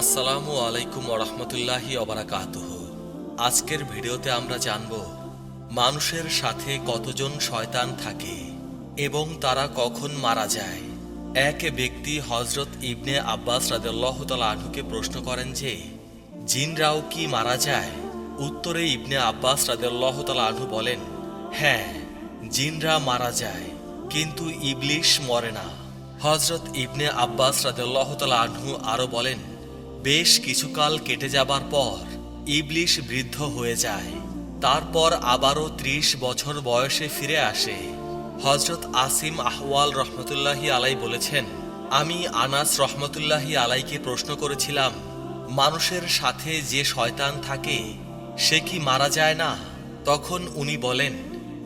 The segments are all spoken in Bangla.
আসসালামু আলাইকুম ওরহমতুল্লাহি অবরাকাতুহ আজকের ভিডিওতে আমরা জানব, মানুষের সাথে কতজন শয়তান থাকে এবং তারা কখন মারা যায়। এক ব্যক্তি হজরত ইবনে আব্বাস রাদেল্লাহ আনহুকে প্রশ্ন করেন যে, জিনরাও কি মারা যায়? উত্তরে ইবনে আব্বাস রাদেল্লাহ আনহু বলেন হ্যাঁ জিনরা মারা যায়, কিন্তু ইবলিশ মরে না। হজরত ইবনে আব্বাস রাদেল্লাহ আনহু আরও বলেন বেশ কিছুকাল কেটে যাবার পর ইবলিশ বৃদ্ধ হয়ে যায়। তারপর আবারও ত্রিশ বছর বয়সে ফিরে আসে। হজরত আসিম আহওয়াল রহমতুল্লাহি আলাই বলেছেন, আমি আনাস রহমতুল্লাহি আলাইকে প্রশ্ন করেছিলাম, মানুষের সাথে যে শয়তান থাকে, সে কি মারা যায় না? তখন উনি বলেন,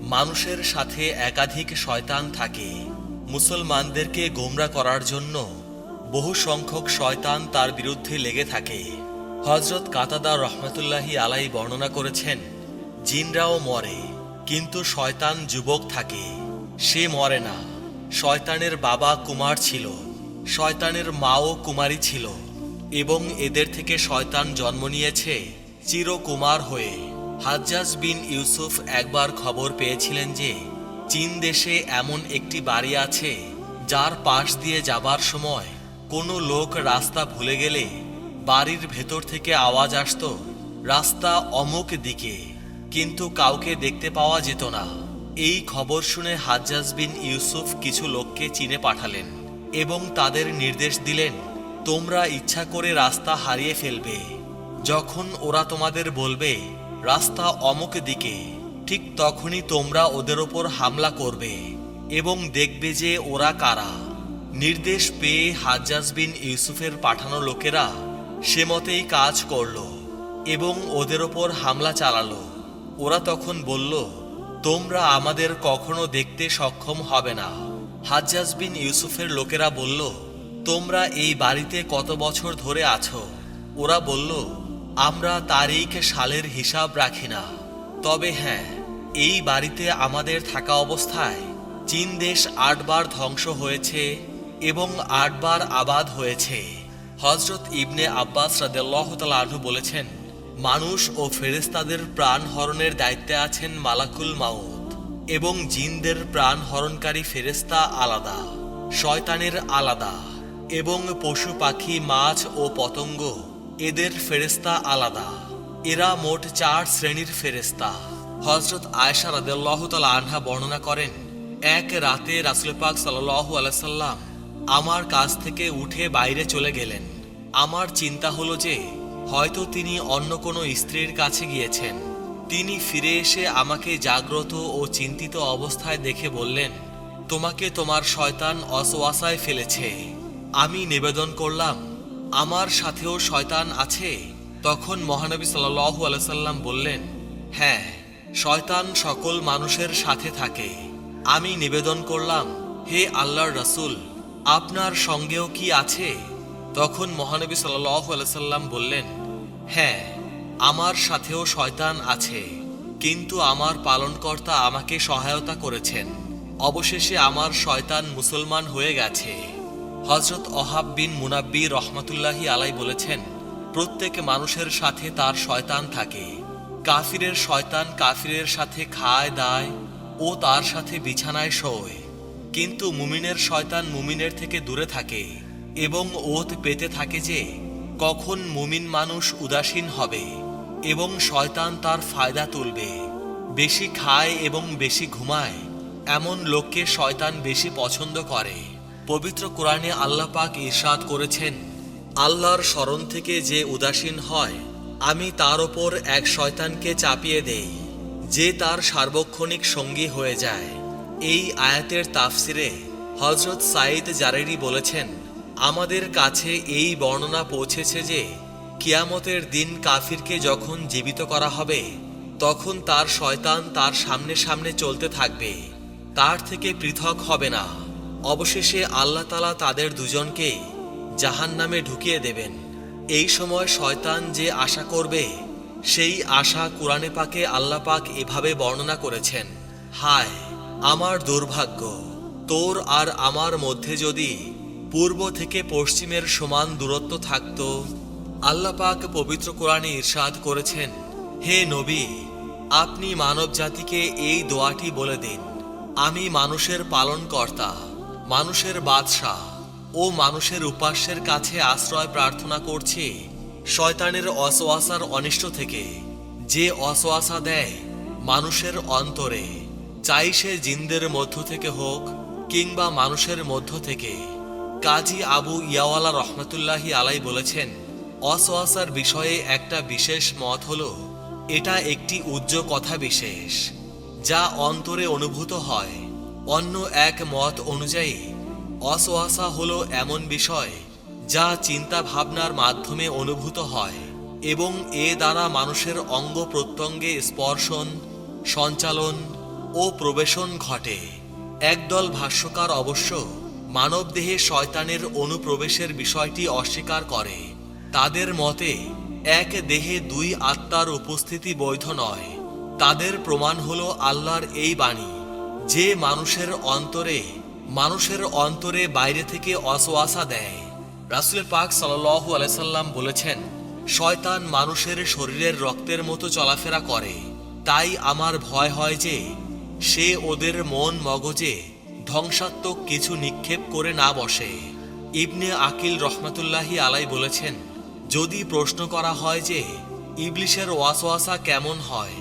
মানুষের সাথে একাধিক শয়তান থাকে। মুসলমানদেরকে গোমরা করার জন্য বহু সংখ্যক শয়তান তার বিরুদ্ধে লেগে থাকে। হজরত কাতাদা রহমতুল্লাহি আলাই বর্ণনা করেছেন, জিনরাও মরে, কিন্তু শয়তান যুবক থাকে। সে মরে না। শয়তানের বাবা কুমার ছিল, শয়তানের মাও কুমারী ছিল, এবং এদের থেকে শয়তান জন্ম নিয়েছে চিরকুমার হয়ে। হাজ্জাজ বিন ইউসুফ একবার খবর পেয়েছিলেন যে, চীন দেশে এমন একটি বাড়ি আছে, যার পাশ দিয়ে যাবার সময় কোনো লোক রাস্তা ভুলে গেলে বাড়ির ভেতর থেকে আওয়াজ আসতো, রাস্তা অমুক দিকে। কিন্তু কাউকে দেখতে পাওয়া যেত না। এই খবর শুনে হাজ্জাজ বিন ইউসুফ কিছু লোককে চিনে পাঠালেন এবং তাদের নির্দেশ দিলেন, তোমরা ইচ্ছা করে রাস্তা হারিয়ে ফেলবে। যখন ওরা তোমাদের বলবে, রাস্তা অমুক দিকে ঠিক তখনই তোমরা ওদের ওপর হামলা করবে এবং দেখবে যে ওরা কারা। নির্দেশ পেয়ে হাজ্জাজ বিন ইউসুফের পাঠানো লোকেরা সে মতেই কাজ করল এবং ওদের ওপর হামলা চালালো। ওরা তখন বলল, তোমরা আমাদের কখনো দেখতে সক্ষম হবে না। হাজ্জাজ বিন ইউসুফের লোকেরা বলল, তোমরা এই বাড়িতে কত বছর ধরে আছো? ওরা বলল, আমরা তারিখ সালের হিসাব রাখি না। তবে হ্যাঁ এই বাড়িতে আমাদের থাকা অবস্থায় চীন দেশ আটবার ধ্বংস হয়েছে এবং আটবার আবাদ হয়েছে। হজরত ইবনে আব্বাস আনহু বলেছেন, মানুষ ও ফেরেস্তাদের প্রাণ হরণের দায়িত্বে আছেন মালাকুল মাউত এবং জিনদের প্রাণ হরণকারী ফেরেস্তা আলাদা, শয়তানের আলাদা এবং পশু পাখি, মাছ ও পতঙ্গ এদের ফেরেস্তা আলাদা। এরা মোট চার শ্রেণির ফেরেস্তা হজরত আয়সা রাদেল্লাহ আনহা বর্ণনা করেন, এক রাতে রাসুল পাক সাল্লাহ আলাইসাল্লাম আমার কাছ থেকে উঠে বাইরে চলে গেলেন। আমার চিন্তা হলো যে, হয়তো তিনি অন্য কোনো স্ত্রীর কাছে গিয়েছেন। তিনি ফিরে এসে আমাকে জাগ্রত ও চিন্তিত অবস্থায় দেখে বললেন, তোমাকে তোমার শয়তান অসওয়াসায় ফেলেছে। আমি নিবেদন করলাম, আমার সাথেও শয়তান আছে। তখন মহানবী সাল্লাল্লাহু আলাইহি সাল্লাম বললেন হ্যাঁ শয়তান সকল মানুষের সাথে থাকে। আমি নিবেদন করলাম, হে আল্লাহর রাসূল আপনার সঙ্গেও কি আছে? তখন মহানবী সাল্লাম বললেন হ্যাঁ আমার সাথেও শয়তান আছে, কিন্তু আমার পালনকর্তা আমাকে সহায়তা করেছেন। অবশেষে আমার শয়তান মুসলমান হয়ে গেছে। হজরত অহাব বিন মুনাব্বি রহমতুল্লাহি আলাই বলেছেন, প্রত্যেক মানুষের সাথে তার শয়তান থাকে। কাফিরের শয়তান কাফিরের সাথে খায়, দায় ও তার সাথে বিছানায় শোয়। কিন্তু মুমিনের শয়তান মুমিনের থেকে দূরে থাকে এবং ওত পেতে থাকে যে, কখন মুমিন মানুষ উদাসীন হবে এবং শয়তান তার ফায়দা তুলবে। বেশি খায় এবং বেশি ঘুমায়, এমন লোককে শয়তান বেশি পছন্দ করে। পবিত্র কোরআনে আল্লাহ পাক ইরশাদ করেছেন, আল্লাহর স্মরণ থেকে যে উদাসীন হয়, আমি তার ওপর এক শয়তানকে চাপিয়ে দেই, যে তার সার্বক্ষণিক সঙ্গী হয়ে যায়। এই আয়াতের তাফসিরে হজরত সাইদ জারেরি বলেছেন, আমাদের কাছে এই বর্ণনা পৌঁছেছে যে কিয়ামতের দিন কাফিরকে যখন জীবিত করা হবে, তখন তার শয়তান তার সামনে সামনে চলতে থাকবে। তার থেকে পৃথক হবে না। অবশেষে আল্লাহ তালা তাদের দুজনকে জাহান নামে ঢুকিয়ে দেবেন। এই সময় শয়তান যে আশা করবে, সেই আশা কোরআনে পাকে আল্লাহ পাক এভাবে বর্ণনা করেছেন, হায় আমার দুর্ভাগ্য, তোর আর আমার মধ্যে যদি পূর্ব থেকে পশ্চিমের সমান দূরত্ব থাকত আল্লাপাক পবিত্র কোরআনে ইরশাদ করেছেন, হে নবী, আপনি মানব জাতিকে এই দোয়াটি বলে দিন, আমি মানুষের পালনকর্তা, মানুষের বাদশাহ ও মানুষের উপাস্যের কাছে আশ্রয় প্রার্থনা করছি, শয়তানের অসোয়াসার অনিষ্ট থেকে, যে অসোয়াসা দেয় মানুষের অন্তরে। চাই সে জিনদের মধ্য থেকে হোক কিংবা মানুষের মধ্য থেকে। কাজী আবু ইয়াওয়ালা রহমতুল্লাহি আলাই বলেছেন অসোয়াসার বিষয়ে একটা বিশেষ মত হল, এটা একটি উজ্জ্ব কথা বিশেষ, যা অন্তরে অনুভূত হয়। অন্য এক মত অনুযায়ী অসোয়াসা হলো এমন বিষয়, যা চিন্তা ভাবনার মাধ্যমে অনুভূত হয় এবং এ দ্বারা মানুষের অঙ্গ প্রত্যঙ্গে স্পর্শন, সঞ্চালন ও প্রবেশন ঘটে। একদল ভাষ্যকার অবশ্য মানবদেহে শয়তানের অনুপ্রবেশের বিষয়টি অস্বীকার করে। তাদের মতে, এক দেহে দুই আত্মার উপস্থিতি বৈধ নয়। তাদের প্রমাণ হল আল্লাহর এই বাণী, যে মানুষের অন্তরে মানুষের অন্তরে বাইরে থেকে অসোয়াসা দেয়। রাসুল পাক সাল্লাহ আলাইসাল্লাম বলেছেন, শয়তান মানুষের শরীরের রক্তের মতো চলাফেরা করে। তাই আমার ভয় হয় যে সে ওদের মন মগজে ধ্বংসাত্মক কিছু নিক্ষেপ করে না বসে। ইবনে আকিল রহমাতুল্লাহি আলাই বলেছেন, যদি প্রশ্ন করা হয় যে, ইবলিশের ওয়াসওয়াসা কেমন হয়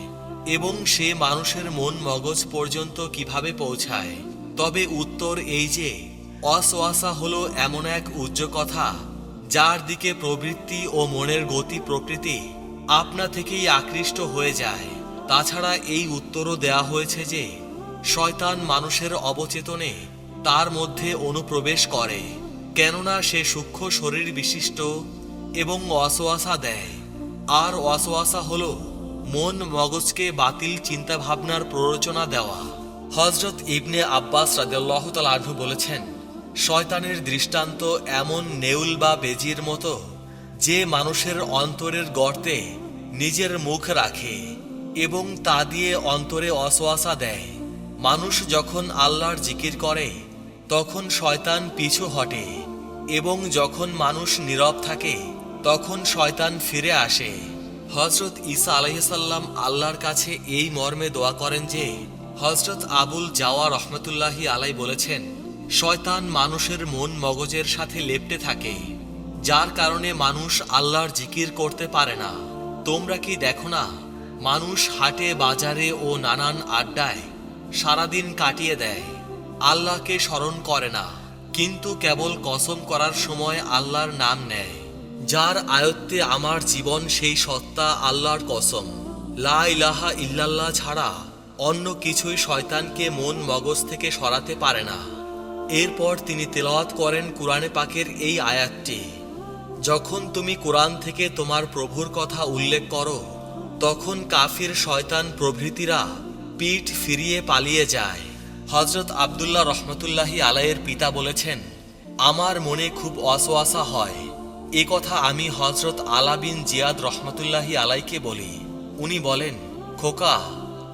এবং সে মানুষের মন মগজ পর্যন্ত কীভাবে পৌঁছায়, তবে উত্তর এই যে অসওয়াসা হলো এমন এক উচ্চ কথা যার দিকে প্রবৃত্তি ও মনের গতি প্রকৃতি আপনা থেকেই আকৃষ্ট হয়ে যায়। তাছাড়া এই উত্তরও দেয়া হয়েছে যে, শয়তান মানুষের অবচেতনে তার মধ্যে অনুপ্রবেশ করে, কেননা সে সূক্ষ্ম শরীর বিশিষ্ট এবং অসোয়াসা দেয়। আর অসোয়াসা হল মন মগজকে বাতিল চিন্তাভাবনার প্ররোচনা দেওয়া। হজরত ইবনে আব্বাস তাআলা আনহু বলেছেন, শয়তানের দৃষ্টান্ত এমন নেউল বা বেজির মতো যে মানুষের অন্তরের গর্তে নিজের মুখ রাখে। এবং তা দিয়ে অন্তরে অসোয়াসা দেয়। মানুষ যখন আল্লাহর জিকির করে, তখন শয়তান পিছু হটে এবং যখন মানুষ নীরব থাকে, তখন শয়তান ফিরে আসে। হজরত ঈসা আলাইসাল্লাম আল্লাহর কাছে এই মর্মে দোয়া করেন যে হজরত আবুল জাওয়া রহমতুল্লাহি আলাই বলেছেন, শয়তান মানুষের মন মগজের সাথে লেপটে থাকে, যার কারণে মানুষ আল্লাহর জিকির করতে পারে না। তোমরা কি দেখো না মানুষ হাটে, বাজারে ও নানান আড্ডায় সারাদিন কাটিয়ে দেয়। আল্লাহকে স্মরণ করে না, কিন্তু কেবল কসম করার সময় আল্লাহর নাম নেয়। যার আয়ত্তে আমার জীবন সেই সত্তা আল্লাহর কসম। লা ইলাহা ইল্লাল্লাহ ছাড়া অন্য কিছুই শয়তানকে মন মগজ থেকে সরাতে পারে না। এরপর তিনি তেলাওয়াত করেন কোরআনে পাকের এই আয়াতটি। যখন তুমি কোরআন থেকে তোমার প্রভুর কথা উল্লেখ করো তখন কাফির শয়তান প্রভৃতিরা পিঠ ফিরিয়ে পালিয়ে যায়। হজরত আবদুল্লাহ রহমতুল্লাহি আলাইয়ের পিতা বলেছেন, আমার মনে খুব অসোয়াসা হয়। এ কথা আমি হজরত আলা বিন জিয়াদ রহমতুল্লাহি আলাইকে বলি। উনি বলেন, খোকা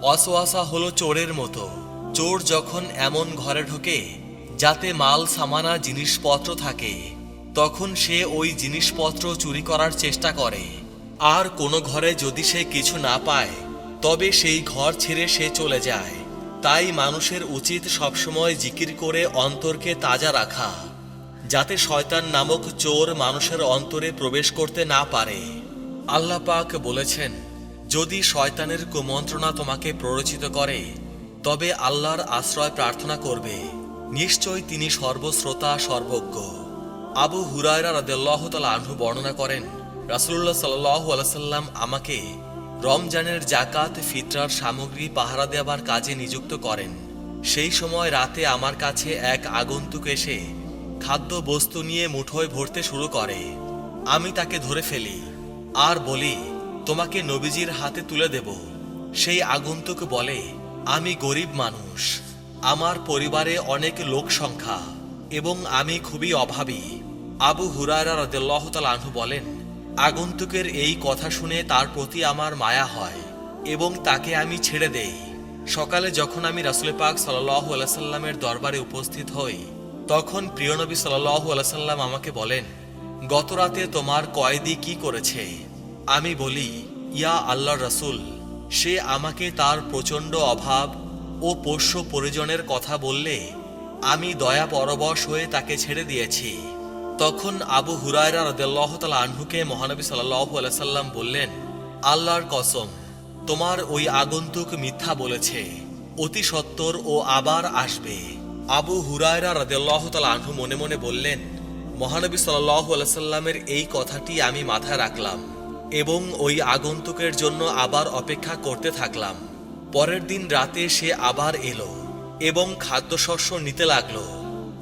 অসোয়াসা হলো চোরের মতো। চোর যখন এমন ঘরে ঢোকে, যাতে মাল, সামানা, জিনিসপত্র থাকে, তখন সে ওই জিনিসপত্র চুরি করার চেষ্টা করে। আর কোনো ঘরে যদি সে কিছু না পায়, তবে সেই ঘর ছেড়ে সে চলে যায়। তাই মানুষের উচিত সবসময় জিকির করে অন্তরকে তাজা রাখা, যাতে শয়তান নামক চোর মানুষের অন্তরে প্রবেশ করতে না পারে। আল্লাহ পাক বলেছেন, যদি শয়তানের কুমন্ত্রণা তোমাকে প্ররোচিত করে, তবে আল্লাহর আশ্রয় প্রার্থনা করবে। নিশ্চয় তিনি সর্বশ্রোতা, সর্বজ্ঞ। আবু হুরায়রা রাদিয়াল্লাহু তাআলা আনহু বর্ণনা করেন রাসূলুল্লাহ সাল্লাল্লাহু আলাইহি সাল্লাম আমাকে রমজানের জাকাত ফিতরার সামগ্রী, পাহারা দেওয়ার কাজে নিযুক্ত করেন। সেই সময় রাতে আমার কাছে এক আগন্তুক এসে খাদ্য বস্তু নিয়ে মুঠোয় ভরতে শুরু করে। আমি তাকে ধরে ফেলি, আর বলি, তোমাকে নবীজির হাতে তুলে দেব। সেই আগন্তুক বলে, আমি গরিব মানুষ, আমার পরিবারে অনেক লোক সংখ্যা এবং আমি খুবই অভাবী। আবু হুরায়রা রাদিয়াল্লাহু তাআলা আনহু বলেন আগন্তুকের এই কথা শুনে তার প্রতি আমার মায়া হয় এবং তাকে আমি ছেড়ে দেই। সকালে যখন আমি রাসুল পাক সাল্লাহু আলাইসাল্লামের দরবারে উপস্থিত হই, তখন প্রিয়নবী সাল্লাহু আলাইসাল্লাম আমাকে বলেন গতরাতে তোমার কয়েদি কি করেছে? আমি বলি, ইয়া আল্লাহ রসুল, সে আমাকে তার প্রচণ্ড অভাব ও পোষ্য পরিজনের কথা বললে আমি দয়া পরবশ হয়ে তাকে ছেড়ে দিয়েছি। তখন আবু হুরায়রা রদাল্লাহ তালা আনহুকে মহানবী সাল্লাহ আলাইসাল্লাম বললেন, আল্লাহর কসম, তোমার ওই আগন্তুক মিথ্যা বলেছে, অতি সত্বর ও আবার আসবে। আবু হুরায়রা রদাল্লাহ তালা আনহু মনে মনে বললেন, মহানবী সাল্লাহ আলাইসাল্লামের এই কথাটি আমি মাথায় রাখলাম এবং ওই আগন্তুকের জন্য আবার অপেক্ষা করতে থাকলাম। পরের দিন রাতে সে আবার এলো এবং খাদ্যশস্য নিতে লাগল।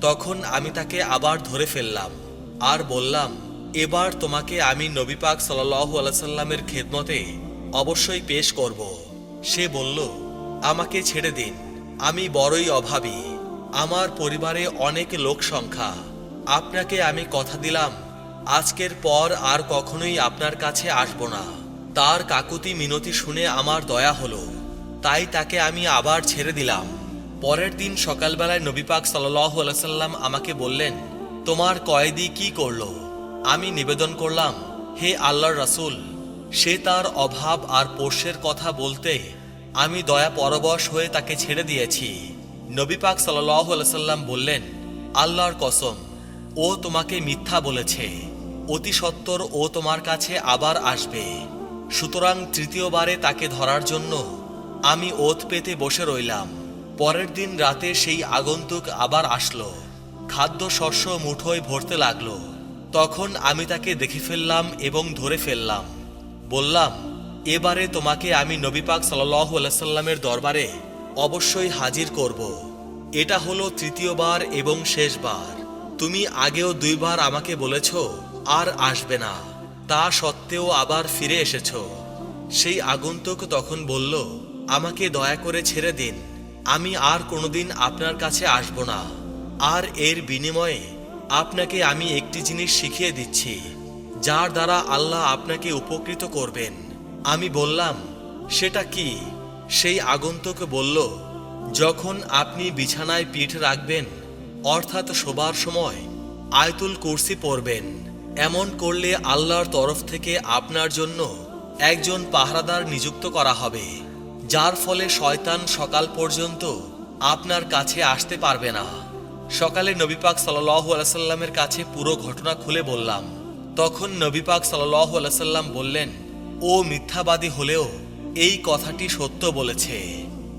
তখন আমি তাকে আবার ধরে ফেললাম। আর বললাম, এবার তোমাকে আমি নবী পাক আলাইসাল্লামের খেদমতে অবশ্যই পেশ করব। সে বলল, আমাকে ছেড়ে দিন, আমি বড়ই অভাবী। আমার পরিবারে অনেক লোক সংখ্যা। আপনাকে আমি কথা দিলাম, আজকের পর আর কখনোই আপনার কাছে আসব না। তার কাকুতি মিনতি শুনে আমার দয়া হলো। তাই তাকে আমি আবার ছেড়ে দিলাম। পরের দিন সকালবেলায় নবী পাক সাল্লাহ আলাইসাল্লাম আমাকে বললেন তোমার কয়েদি কি করল? আমি নিবেদন করলাম, হে আল্লাহর রাসূল, সে তার অভাব আর পোষ্যের কথা বলতে আমি দয়া পরবশ হয়ে তাকে ছেড়ে দিয়েছি। নবী পাক আলাইসাল্লাম বললেন, আল্লাহর কসম, ও তোমাকে মিথ্যা বলেছে, অতি সত্বর ও তোমার কাছে আবার আসবে। সুতরাং তৃতীয়বারে তাকে ধরার জন্য আমি ওত পেতে বসে রইলাম। পরের দিন রাতে সেই আগন্তুক আবার আসলো। খাদ্য শস্য মুঠোয় ভরতে লাগল। তখন আমি তাকে দেখে ফেললাম এবং ধরে ফেললাম। বললাম, এবারে তোমাকে আমি নবী পাক সাল্লাহ আলাইসাল্লামের দরবারে অবশ্যই হাজির করব। এটা হলো তৃতীয়বার এবং শেষবার। তুমি আগেও দুইবার আমাকে বলেছ, আর আসবে না। তা সত্ত্বেও আবার ফিরে এসেছ। সেই আগন্তুক তখন বলল, আমাকে দয়া করে ছেড়ে দিন। আমি আর কোনোদিন আপনার কাছে আসব না। আর এর বিনিময়ে আপনাকে আমি একটি জিনিস শিখিয়ে দিচ্ছি, যার দ্বারা আল্লাহ আপনাকে উপকৃত করবেন। আমি বললাম, সেটা কি? সেই আগন্তুক বলল, যখন আপনি বিছানায় পিঠ রাখবেন, অর্থাৎ শোবার সময় আয়তুল কুরসি পড়বেন এমন করলে আল্লাহর তরফ থেকে আপনার জন্য একজন পাহারাদার নিযুক্ত করা হবে, যার ফলে শয়তান সকাল পর্যন্ত আপনার কাছে আসতে পারবে না। সকালে নবীপাক পাক আলাইসাল্লামের কাছে পুরো ঘটনা খুলে বললাম। তখন নবীপাক সাল্লাহ আলাইসাল্লাম বললেন, ও মিথ্যাবাদী হলেও এই কথাটি সত্য বলেছে।